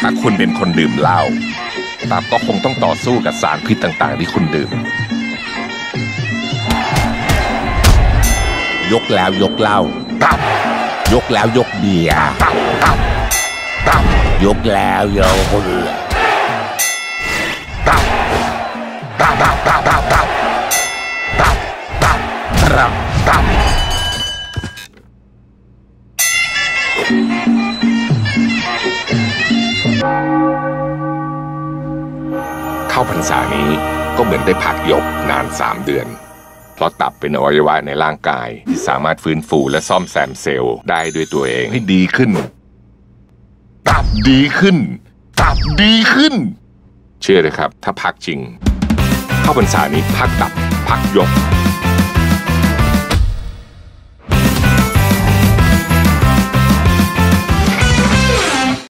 ถ้าคุณเป็นคนดื่มเหล้าตับก็คงต้องต่อสู้กับสารพิษต่างๆ ที่คุณดื่ม ยกแล้วยกเหล้าตับยกแล้วยกเบียร์ตับตับตับยกแล้วยกเรือตับตับตับตับตับตับตับตับตับตับาพรรษานี้ก็เหมือนได้พักยกนานสามเดือน เพราะตับเป็นอวัยวะในร่างกาย ที่สามารถฟื้นฟูและซ่อมแซมเซลล์ได้ด้วยตัวเองให้ดีขึ้น ตับดีขึ้น ตับดีขึ้น เชื่อเลยครับ ถ้าพักจริง เข้าพรรษานี้พักตับ พักยก